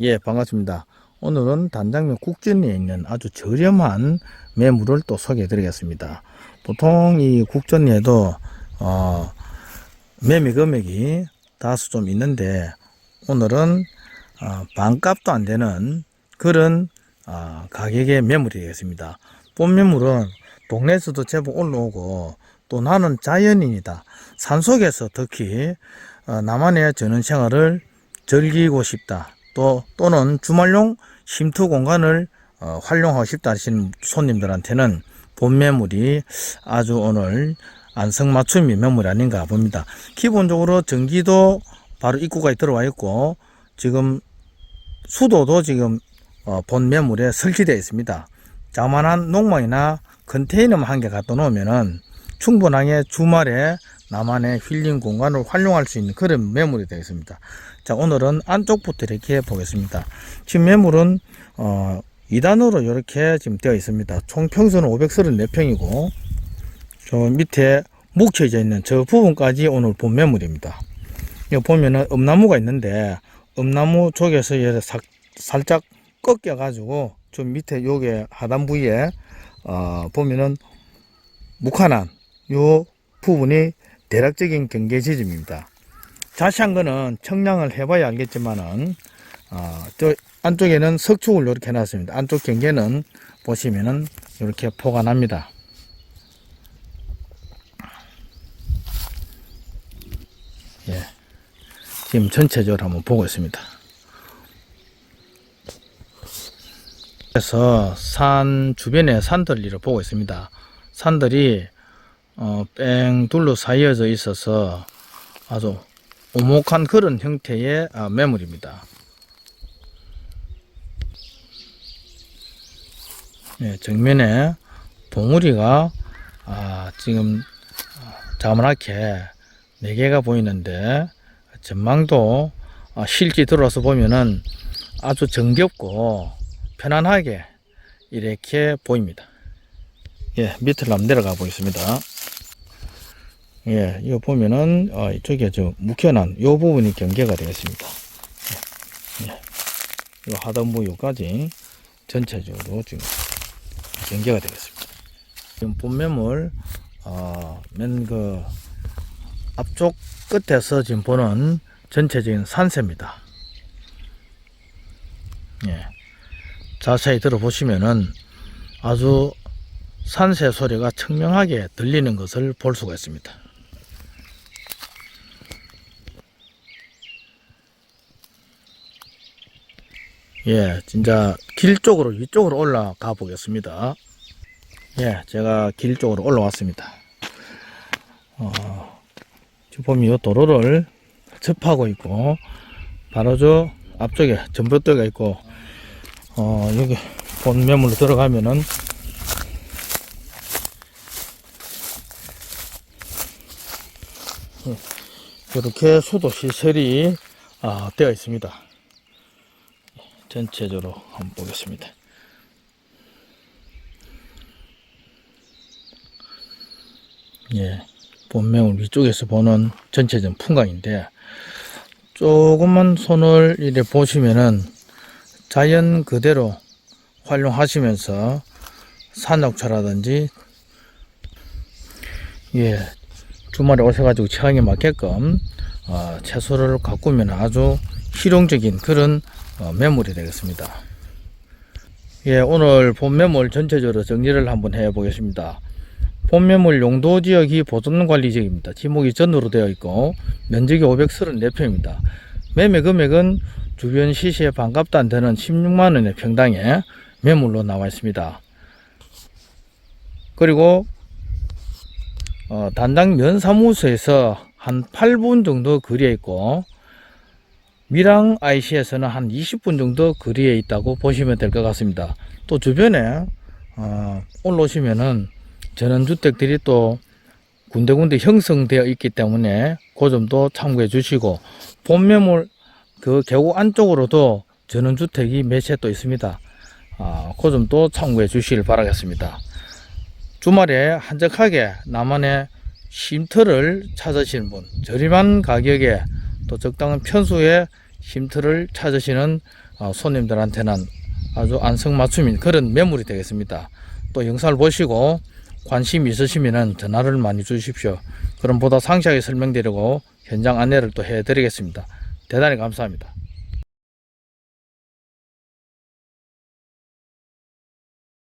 예, 반갑습니다. 오늘은 단장면 국전리에 있는 아주 저렴한 매물을 또 소개해 드리겠습니다. 보통 이 국전리에도, 어, 매매 금액이 다소 좀 있는데, 오늘은, 어, 반값도 안 되는 그런, 어, 가격의 매물이 되겠습니다. 본 매물은 동네에서도 제법 올라오고, 또 나는 자연인이다. 산속에서 특히, 어, 나만의 전원 생활을 즐기고 싶다. 또 또는 주말용 쉼터 공간을 어, 활용하고 싶다 하시는 손님들한테는 본 매물이 아주 오늘 안성맞춤이 매물 아닌가 봅니다. 기본적으로 전기도 바로 입구가 들어와 있고 지금 수도도 지금 어, 본 매물에 설치되어 있습니다. 자만한 농막이나 컨테이너만 한 개 갖다 놓으면은 충분하게 주말에 나만의 힐링 공간을 활용할 수 있는 그런 매물이 되겠습니다. 자, 오늘은 안쪽부터 이렇게 보겠습니다. 지금 매물은, 어, 2단으로 이렇게 지금 되어 있습니다. 총 평수는 534평이고, 저 밑에 묵혀져 있는 저 부분까지 오늘 본 매물입니다. 여기 보면은 엄나무가 있는데, 엄나무 쪽에서 얘를 살, 살짝 꺾여가지고, 저 밑에 요게 하단 부위에, 어, 보면은 묵화난, 요 부분이 대략적인 경계 지점입니다. 자세한 거는 청량을 해봐야 알겠지만은, 어, 저 안쪽에는 석축을 이렇게 해놨습니다. 안쪽 경계는 보시면은 이렇게 포가 납니다. 예. 지금 전체적으로 한번 보고 있습니다. 그래서 산 주변에 산들리를 보고 있습니다. 산들이 어, 뺑 둘러싸여져 있어서 아주 오목한 그런 형태의 아, 매물입니다. 네, 정면에 봉우리가 아, 지금 자그맣게 네 개가 보이는데 전망도 아, 실기 들어서 보면은 아주 정겹고 편안하게 이렇게 보입니다. 예, 밑으로 한번 내려가 보겠습니다. 예, 이거 보면은, 어, 이쪽에 저 묵혀난 요 부분이 경계가 되겠습니다. 예, 예. 이 하단부 요까지 전체적으로 지금 경계가 되겠습니다. 지금 본매물, 어, 맨 그, 앞쪽 끝에서 지금 보는 전체적인 산세입니다. 예. 자세히 들어보시면은 아주 산새 소리가 청명하게 들리는 것을 볼 수가 있습니다. 예, 진짜 길 쪽으로 위쪽으로 올라가 보겠습니다. 예, 제가 길 쪽으로 올라왔습니다. 어, 지금 보면 이 도로를 접하고 있고, 바로 저 앞쪽에 전봇대가 있고, 어, 여기 본 매물로 들어가면은 이렇게 수도 시설이 아, 되어 있습니다. 전체적으로 한번 보겠습니다. 예, 본명을 위쪽에서 보는 전체적인 풍광인데 조금만 손을 이래 보시면은 자연 그대로 활용하시면서 산옥차라든지 예 주말에 오셔가지고 취향에 맞게끔 어, 채소를 가꾸면 아주 실용적인 그런 어, 매물이 되겠습니다. 예, 오늘 본 매물 전체적으로 정리를 한번 해 보겠습니다. 본 매물 용도 지역이 보존 관리 지역입니다. 지목이 전으로 되어 있고 면적이 534평입니다. 매매 금액은 주변 시세에 반값도 안 되는 16만 원의 평당에 매물로 나와 있습니다. 그리고 어, 단당 면사무소에서 한 8분 정도 거리에 있고 미랑 IC에서는 한 20분 정도 거리에 있다고 보시면 될 것 같습니다. 또 주변에 어, 올라오시면은 전원주택들이 또 군데군데 형성되어 있기 때문에 그 점도 참고해 주시고 본매물 그 계곡 안쪽으로도 전원주택이 몇 채 또 있습니다. 아, 그 점도 참고해 주시길 바라겠습니다. 주말에 한적하게 나만의 쉼터를 찾으시는 분, 저렴한 가격에 또 적당한 편수에 쉼터를 찾으시는 어, 손님들한테는 아주 안성맞춤인 그런 매물이 되겠습니다. 또 영상을 보시고 관심 있으시면 전화를 많이 주십시오. 그럼 보다 상세하게 설명드리고 현장 안내를 또 해드리겠습니다. 대단히 감사합니다.